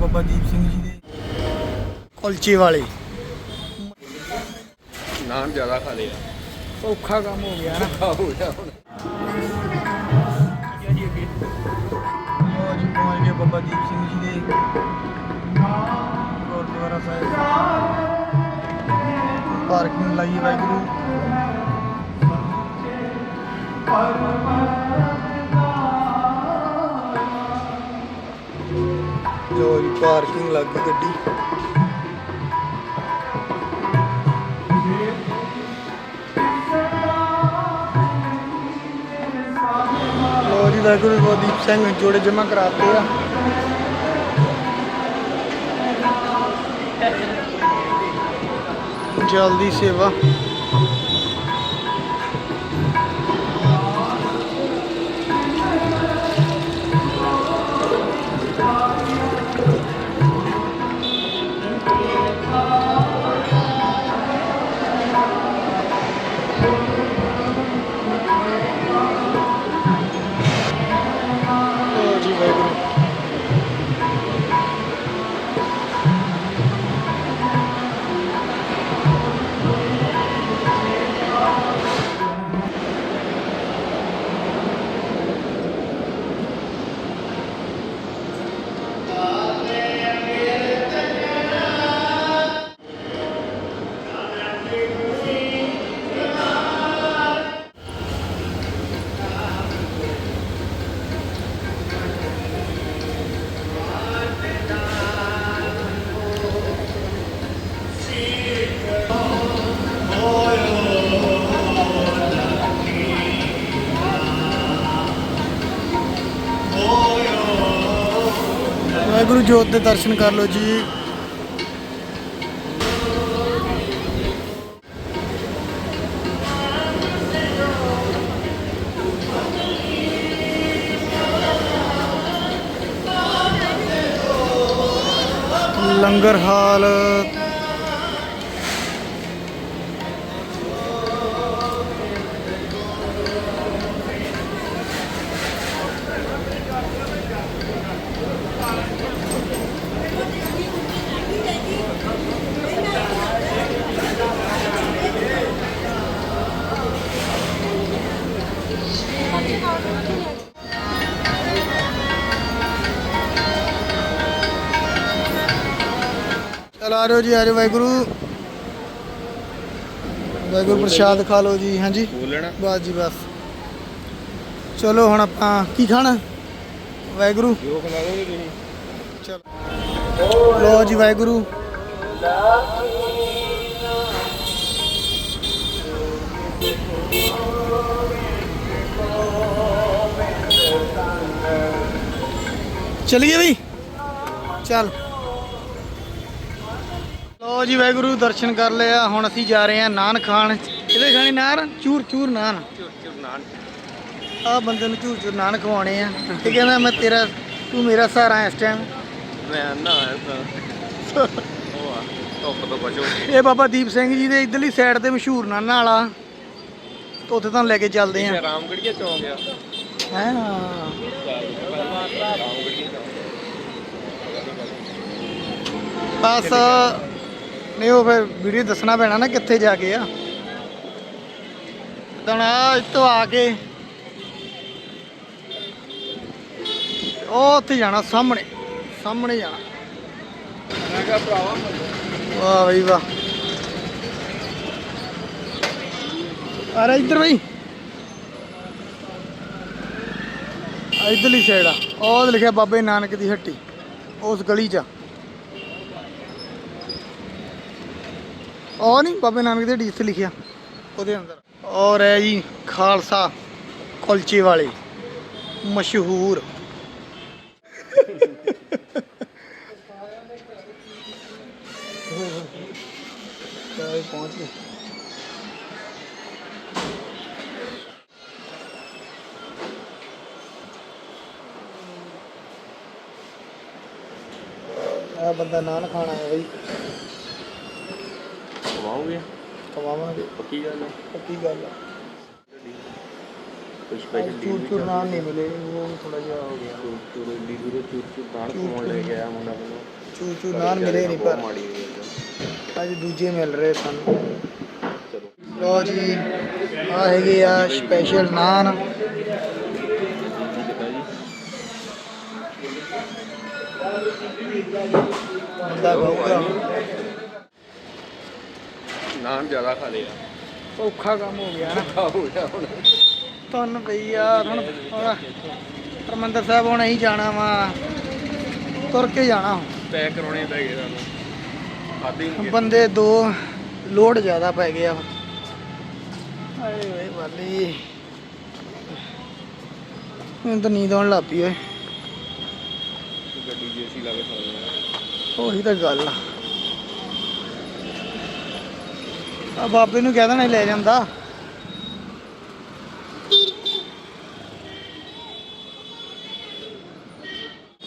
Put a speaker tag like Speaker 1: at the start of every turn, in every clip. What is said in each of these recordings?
Speaker 1: ਬਾਬਾ ਦੀਪ ਸਿੰਘ ਜੀ ਦੇ। ਕੁਲਚੇ ਵਾਲੇ।
Speaker 2: ਨਾਨ ਜ਼ਿਆਦਾ ਖਾ ਲਿਆ।
Speaker 1: ਔਖਾ ਕੰਮ ਹੋ ਗਿਆ। ਨਾ
Speaker 2: ਹੋ ਗਿਆ ਹੁਣ।
Speaker 1: ਲੋ ਜੀ ਪਹੁੰਚ ਗਏ ਬਾਬਾ ਦੀਪ ਸਿੰਘ ਜੀ ਦੇ। ਗੁਰਦੁਆਰਾ ਸਾਹਿਬ। ਪਾਰਕਿੰਗ ਲਾਈ ਵਾਹਿਗੁਰੂ। ਲੋ ਜੀ ਪਾਰਕਿੰਗ ਲੱਗ ਗਈ ਗੱਡੀ। ਲੋ ਜੀ, ਵਾਹਿਗੁਰੂ ਗੁਰਦੀਪ ਸਿੰਘ, ਜੋੜੇ ਜਮਾ ਕਰਾਤੇ ਆ। ਜਲਦੀ ਸੇਵਾ। ਵਾਹਿਗੁਰੂ ਜੋਤ ਦੇ ਦਰਸ਼ਨ ਕਰ ਲਓ ਜੀ। ਲੰਗਰ ਹਾਲ ਚਲ ਆ ਜਾਓ ਜੀ, ਆ ਜਾਓ ਵਾਹਿਗੁਰੂ। ਵਾਹਿਗੁਰੂ ਪ੍ਰਸ਼ਾਦ ਖਾ ਲਓ ਜੀ, ਹਾਂਜੀ।
Speaker 2: ਬੋਲਣਾ
Speaker 1: ਬਸ ਜੀ, ਬਸ। ਚਲੋ ਹੁਣ ਆਪਾਂ ਕੀ ਖਾਣਾ? ਵਾਹਿਗੁਰੂ।
Speaker 2: ਜੋ ਖਿਲਾ ਦੋਗੇ ਤੁਸੀਂ
Speaker 1: ਚਲੋ। ਲੋ ਜੀ, ਵਾਹਿਗੁਰੂ। ਚਲੀਏ ਬਈ? ਚੱਲ। ਲੋ ਜੀ ਵਾਹਿਗੁਰੂ ਦਰਸ਼ਨ ਕਰ ਲਿਆ ਹੁਣ ਅਸੀਂ ਜਾ ਰਹੇ ਹਾਂ ਨਾਨ ਖਾਣ। ਇਹਦੇ ਖਾਣੀ? ਨਾਨ? ਚੂਰ ਚੂਰ ਨਾਨ।
Speaker 2: ਚੁਰ ਚੁਰ ਨਾਨ।
Speaker 1: ਆ ਬੰਦੇ ਨੂੰ ਝੂਰ ਝੂਰ ਨਾਨ ਖਵਾਉਣੇ ਆ। ਤੇ ਕਹਿੰਦਾ ਮੈਂ ਤੇਰਾ ਤੂੰ ਮੇਰਾ ਸਹਾਰਾ ਇਸ ਟਾਈਮ
Speaker 2: ਮੈਂ ਨਾ ਤਾਂ। ਉਹ ਆ ਧੁੱਪ ਤੋਂ ਬਚੋ।
Speaker 1: ਇਹ ਬਾਬਾ ਦੀਪ ਸਿੰਘ ਜੀ ਦੇ ਇਧਰਲੀ ਸਾਈਡ ਤੇ ਮਸ਼ਹੂਰ ਨਾਨਾ ਵਾਲਾ। ਤੇ ਉੱਥੇ ਤੁਹਾਨੂੰ ਲੈ ਕੇ ਚੱਲਦੇ ਆ।
Speaker 2: ਰਾਮਗੜੀਆ ਚੌਂਕ ਆ।
Speaker 1: ਬਸ ਨਹੀਂ ਉਹ ਫਿਰ ਵੀਡੀਓ ਦੱਸਣਾ ਪੈਣਾ ਨਾ ਕਿੱਥੇ ਜਾ ਕੇ ਆ। ਤਾਂ ਆ ਇੱਥੋਂ ਆ ਕੇ ਉਹ ਉੱਥੇ ਜਾਣਾ ਸਾਹਮਣੇ ਸਾਹਮਣੇ ਜਾਣਾ।
Speaker 2: ਮੈਂ ਕਿਹਾ ਭਰਾਵਾ।
Speaker 1: ਵਾਹ ਬਈ ਵਾਹ। ਅਰੇ ਇੱਧਰ ਬਈ। ਇੱਧਰਲੀ ਸਾਈਡ ਆ। ਉਹ ਲਿਖਿਆ ਬਾਬੇ ਨਾਨਕ ਦੀ ਹੱਟੀ ਉਸ ਗਲੀ 'ਚ। ਉਹ ਨਹੀਂ ਬਾਬੇ ਨਾਨਕ ਦੀ ਹੱਟੀ ਜਿੱਥੇ ਲਿਖਿਆ। ਉਹਦੇ ਅੰਦਰ। ਔਰ ਹੈ ਜੀ ਖਾਲਸਾ ਕੁਲਚੇ ਵਾਲੇ ਮਸ਼ਹੂਰ। ਪਹੁੰਚ ਗਏ। ਆ ਬੰਦਾ ਨਾਨ ਖਾਣਾ ਹੈ ਬਈ।
Speaker 2: ਖਵਾਓਗੇ?
Speaker 1: ਖਵਾਵਾਂਗੇ।
Speaker 2: ਪੱਕੀ ਗੱਲ ਹੈ
Speaker 1: ਪੱਕੀ ਗੱਲ ਆ।
Speaker 2: ਕੋਈ ਸਪੈਸ਼ਲ
Speaker 1: ਚੂਰ ਚੂਰ ਨਾਨ ਨਹੀਂ ਮਿਲੇ ਉਹ ਥੋੜਾ ਜਿਹਾ ਹੋ ਗਿਆ।
Speaker 2: ਚੂਰ ਚੂਰ ਦੀ ਦੂਰੋਂ ਚੂਰ ਚੂਰ ਨਾਨ
Speaker 1: ਚੂਰ
Speaker 2: ਖਵਾਉਣ ਲੈ
Speaker 1: ਚੂਰ।
Speaker 2: ਆਇਆ ਮੁੰਡਾ ਮੈਨੂੰ।
Speaker 1: ਚੂ ਚੂ ਨਾਨ ਮਿਲੇ ਨਹੀਂ ਪਰ
Speaker 2: ਮਾੜੀ ਹੈ
Speaker 1: ਅੱਜ ਦੂਜੇ ਮਿਲ ਰਹੇ ਸਾਨੂੰ।
Speaker 2: ਚਲੋ।
Speaker 1: ਲੋ ਜੀ ਆ ਹੈਗੇ ਆ ਸਪੈਸ਼ਲ ਨਾਨ। ਬੰਦਾ ਖਾਊਗਾ
Speaker 2: ਨਾਨ ਜ਼ਿਆਦਾ ਖਾ ਲਿਆ।
Speaker 1: ਔਖਾ ਕੰਮ ਹੋ ਗਿਆ ਨਾ।
Speaker 2: ਖਾ ਹੋ ਗਿਆ ਹੁਣ।
Speaker 1: ਤੁੰਨ ਪਈ ਆ ਹੁਣ ਹੁਣ ਹਰਮੰਦਰ ਸਾਹਿਬ ਹੁਣ ਅਸੀਂ ਜਾਣਾ ਵਾ। ਤੁਰ ਕੇ ਜਾਣਾ ਹੁਣ।
Speaker 2: ਪੈਕ ਕਰਾਉਣੇ ਪੈ ਗਏ ਸਾਨੂੰ। ਖਾਦੇ
Speaker 1: ਬੰਦੇ ਦੋ ਲੋਡ ਜ਼ਿਆਦਾ ਪੈ ਗਿਆ ਆਏ ਓਏ ਵਾਲੀ। ਮੈਨੂੰ ਤਾਂ ਨੀਂਦ ਆਉਣ ਲੱਗ ਪਈ ਓਏ।
Speaker 2: ਗੱਡੀ ਜੀ ਏਸੀ ਲਾ ਕੇ ਸੌਂ
Speaker 1: ਉਹੀ ਤਾਂ ਗੱਲ ਆ। ਆ ਬਾਬੇ ਨੂੰ ਕਹਿ ਦੇਣਾ ਲੈ ਜਾਂਦਾ।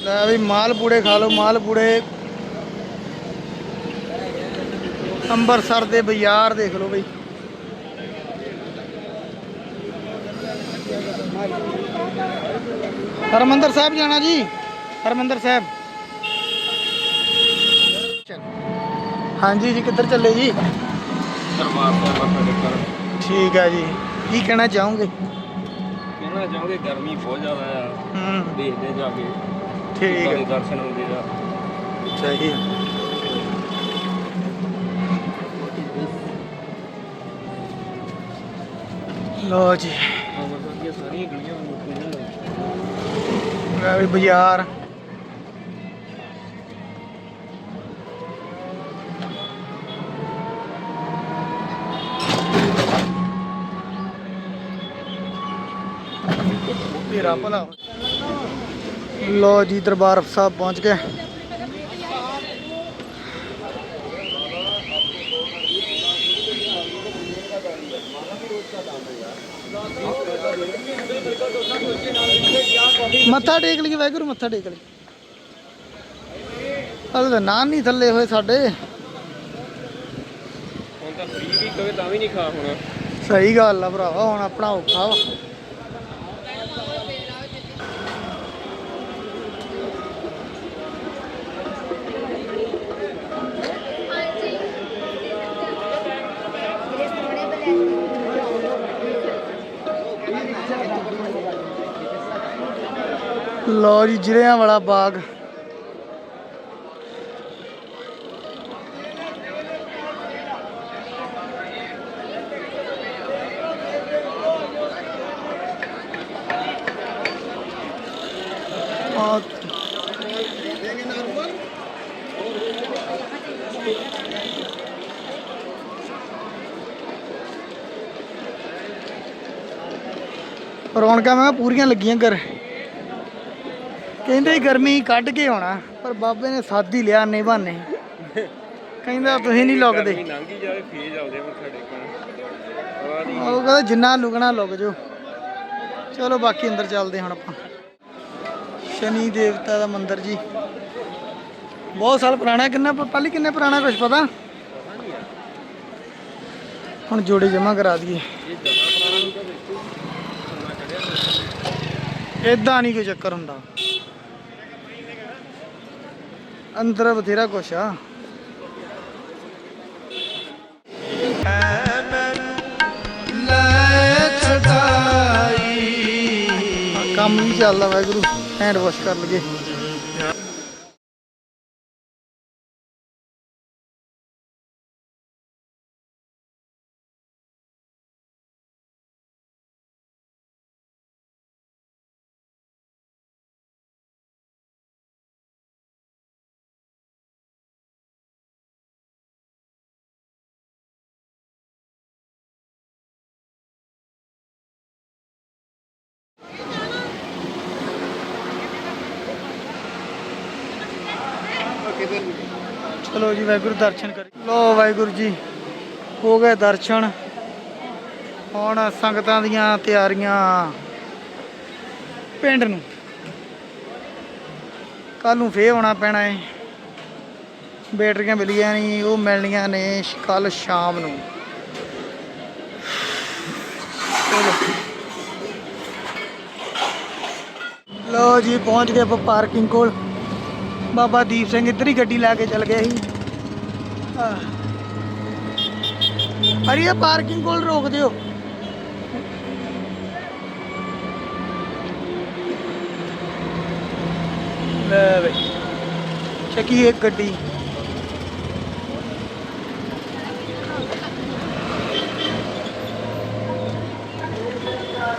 Speaker 1: ਲੈ ਵੀ ਮਾਲ ਪੂੜੇ ਖਾ ਲਓ, ਮਾਲ ਪੂੜੇ। ਅੰਮ੍ਰਿਤਸਰ ਦੇ ਬਾਜ਼ਾਰ ਦੇਖ ਲਓ ਬਈ। ਹਰਮੰਦਰ ਸਾਹਿਬ ਜਾਣਾ ਜੀ? ਹਰਮੰਦਰ ਸਾਹਿਬ। ਹਾਂਜੀ ਜੀ ਕਿੱਧਰ ਚੱਲੇ ਜੀ?
Speaker 2: ਮੱਥਾ ਟੇਕਣ
Speaker 1: ਠੀਕ ਹੈ ਜੀ। ਕੀ ਕਹਿਣਾ ਚਾਹੋਗੇ?
Speaker 2: ਕਹਿਣਾ ਚਾਹੁੰਦੇ ਗਰਮੀ ਬਹੁਤ ਜ਼ਿਆਦਾ ਆ।
Speaker 1: ਹੂੰ।
Speaker 2: ਦੇਖਦੇ ਜਾ ਕੇ।
Speaker 1: ਠੀਕ
Speaker 2: ਕਦੇ
Speaker 1: ਹੈ
Speaker 2: ਦਰਸ਼ਨ ਹੁੰਦੇ ਆ।
Speaker 1: ਸਹੀ ਲੋ ਜੀ।
Speaker 2: ਅੰਮ੍ਰਿਤਸਰ ਦੀਆਂ ਸਾਰੀਆਂ ਗਲੀਆਂ ਮੁੱਕੀਆਂ
Speaker 1: ਲੈ ਵੀ ਬਾਜ਼ਾਰ। ਤੇਰਾ ਭਲਾ। ਲੋ ਜੀ ਦਰਬਾਰ ਸਾਹਿਬ ਪਹੁੰਚ ਗਏ। ਮੱਥਾ ਟੇਕ ਲਈ ਵਾਹਿਗੁਰੂ ਮੱਥਾ ਟੇਕ ਲਈ ਹਲੇ ਤਾਂ ਨਾਨ ਨਹੀਂ ਥੱਲੇ ਹੋਏ ਸਾਡੇ।
Speaker 2: ਹੁਣ ਤਾਂ ਫ੍ਰੀ ਵੀ ਕਵੇ ਤਾਂ ਵੀ ਨਹੀਂ ਖਾ ਹੋਣਾ।
Speaker 1: ਸਹੀ ਗੱਲ ਆ ਭਰਾਵਾ ਹੁਣ ਆਪਣਾ ਔਖਾ ਵਾ। ਲੋ ਜੀ ਜ਼ਿਲ੍ਹਿਆਂ ਵਾਲਾ ਬਾਗ। ਆ ਰੌਣਕਾਂ ਮੈਂ ਕਿਹਾ ਪੂਰੀਆਂ ਲੱਗੀਆਂ ਘਰ। ਕਹਿੰਦੇ ਗਰਮੀ ਕੱਢ ਕੇ ਆਉਣਾ ਪਰ ਬਾਬੇ ਨੇ ਸਾਥ ਹੀ ਲਿਆ ਨੇ ਬਹਾਨੇ। ਕਹਿੰਦਾ ਤੁਸੀਂ ਨਹੀਂ ਲੁਕਦੇ।
Speaker 2: ਗਰਮੀ ਲੰਘੀ ਜਾਵੇ ਫੇਰ ਜਾਉਂਦੇ ਮੱਥਾ ਟੇਕਣ ਪਤਾ ਨਹੀਂ
Speaker 1: ਉਹ ਕਹਿੰਦਾ ਜਿੰਨਾ ਲੁਕਣਾ ਲੁਕ ਜੋ ਚਲੋ ਬਾਕੀ ਅੰਦਰ ਚੱਲਦੇ ਹੁਣ ਆਪਾਂ। ਸ਼ਨੀ ਦੇਵਤਾ ਦਾ ਮੰਦਿਰ ਜੀ। ਬਹੁਤ ਸਾਲ ਪੁਰਾਣਾ ਕਿੰਨਾ ਪਹਿਲੀ ਕਿੰਨੇ ਪੁਰਾਣਾ ਕੁਝ ਪਤਾ? ਹੁਣ ਜੋੜੇ ਜਮਾ ਕਰਾ ਦਈਏ।
Speaker 2: ਇਹ ਜ਼ਿਆਦਾ ਪੁਰਾਣਾ ਨਹੀਂ ਤਾਂ ਦੇਖੋ ਸੋਨਾ ਚੜਿਆ
Speaker 1: ਇਦਾਂ ਨਹੀਂ ਕੋਈ ਚੱਕਰ ਹੁੰਦਾ। ਅੰਦਰ ਬਥੇਰਾ ਕੁਛ ਆ। ਕੰਮ ਵੀ ਚੱਲਦਾ ਵਾਹਿਗੁਰੂ ਹੈਂਡ ਵਾਸ਼ ਕਰ ਲਗੇ ਚਲੋ ਜੀ, ਵਾਹਿਗੁਰੂ ਦਰਸ਼ਨ ਕਰੀ। ਲੋ ਵਾਹਿਗੁਰੂ ਜੀ, ਹੋ ਗਏ ਦਰਸ਼ਨ। ਹੁਣ ਸੰਗਤਾਂ ਦੀਆਂ ਤਿਆਰੀਆਂ ਪਿੰਡ ਨੂੰ। ਕੱਲ ਨੂੰ ਫੇਰ ਆਉਣਾ ਪੈਣਾ ਏ। ਬੈਟਰੀਆਂ ਮਿਲੀਆਂ ਨਹੀਂ ਉਹ ਮਿਲਣੀਆਂ ਨੇ ਕੱਲ ਸ਼ਾਮ ਨੂੰ। ਚਲੋ। ਲੋ ਜੀ, ਪਹੁੰਚ ਗਏ ਆਪਾਂ ਪਾਰਕਿੰਗ ਕੋਲ। ਬਾਬਾ ਦੀਪ ਸਿੰਘ ਇੱਧਰ ਹੀ ਗੱਡੀ ਲੈ ਕੇ ਚੱਲ ਗਏ ਸੀ ਆਹ। ਅਰੇ ਇਹ ਪਾਰਕਿੰਗ ਕੋਲ ਰੋਕ ਦਿਓ ਲੈ ਬਈ ਚੱਕੀ ਇੱਕ ਗੱਡੀ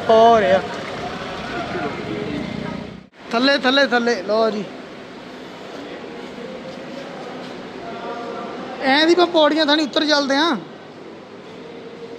Speaker 1: ਹੋ ਰਿਹਾ ਥੱਲੇ ਥੱਲੇ ਥੱਲੇ ਲਓ ਜੀ ਐਂ ਦੀ ਆਪਾਂ ਪੌੜੀਆਂ ਥਾਣੀ ਉੱਤਰ ਚੱਲਦੇ ਆਂ।